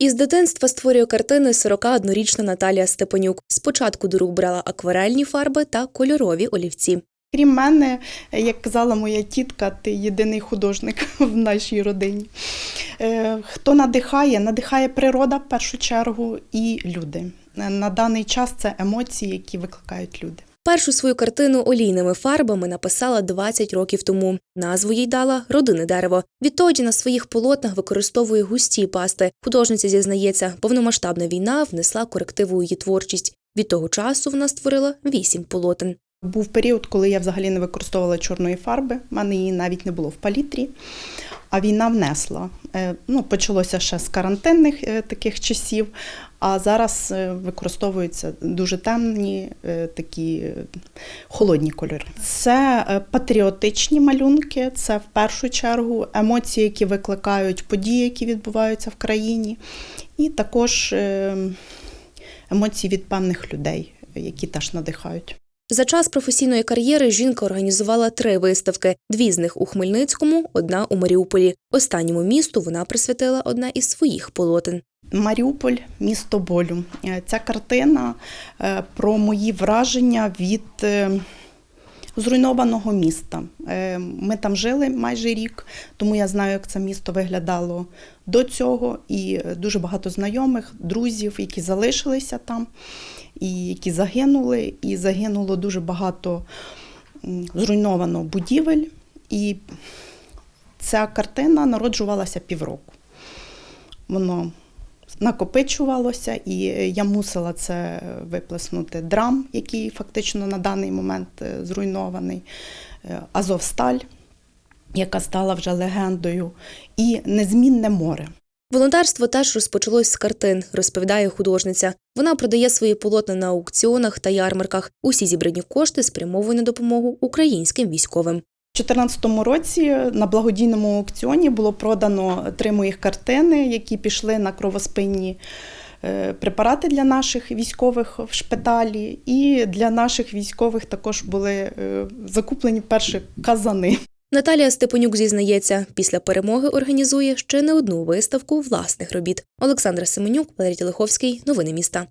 Із дитинства створює картини 41-річна Наталія Степанюк. Спочатку до рук брала акварельні фарби та кольорові олівці. Крім мене, як казала моя тітка, ти єдиний художник в нашій родині. Е, Хто надихає? Надихає природа в першу чергу і люди. Е, На даний час це емоції, які викликають люди. Першу свою картину олійними фарбами написала 20 років тому. Назву їй дала родинне дерево. Відтоді на своїх полотнах використовує густі пасти. Художниця зізнається, повномасштабна війна внесла корективу її творчість. Від того часу вона створила вісім полотен. Був період, коли я взагалі не використовувала чорної фарби, в мене її навіть не було в палітрі. А війна внесла. Е, Ну, почалося ще з карантинних е, таких часів, а зараз е, використовуються дуже темні, такі холодні кольори. Це патріотичні малюнки, це в першу чергу емоції, які викликають події, які відбуваються в країні, і також е, емоції від певних людей, які теж надихають. За час професійної кар'єри жінка організувала три виставки: дві з них у Хмельницькому, одна у Маріуполі. Останньому місту вона присвятила одне із своїх полотен. Маріуполь, місто болю. Е, Ця картина е, про мої враження від е, зруйнованого міста. Ми там жили майже рік, тому я знаю, як це місто виглядало до цього. І дуже багато знайомих, друзів, які залишилися там, і які загинули. І загинуло дуже багато зруйновано будівель. І ця картина народжувалася півроку. Воно накопичувалося, і я мусила це виплеснути. Драм, який фактично на даний момент е, зруйнований, е, Азовсталь, яка стала вже легендою, і незмінне море. Волонтерство теж розпочалось з картин, розповідає художниця. Вона продає свої полотна на аукціонах та ярмарках. Усі зібрані кошти спрямовує на допомогу українським військовим. У 2014 році на благодійному аукціоні було продано три моїх картини, які пішли на кровоспинні е, препарати для наших військових в шпиталі. І для наших військових також були е, закуплені перші казани. Наталія Степанюк зізнається, після перемоги організує ще не одну виставку власних робіт. Олександра Семенюк, Валерій Телеховський. Новини міста.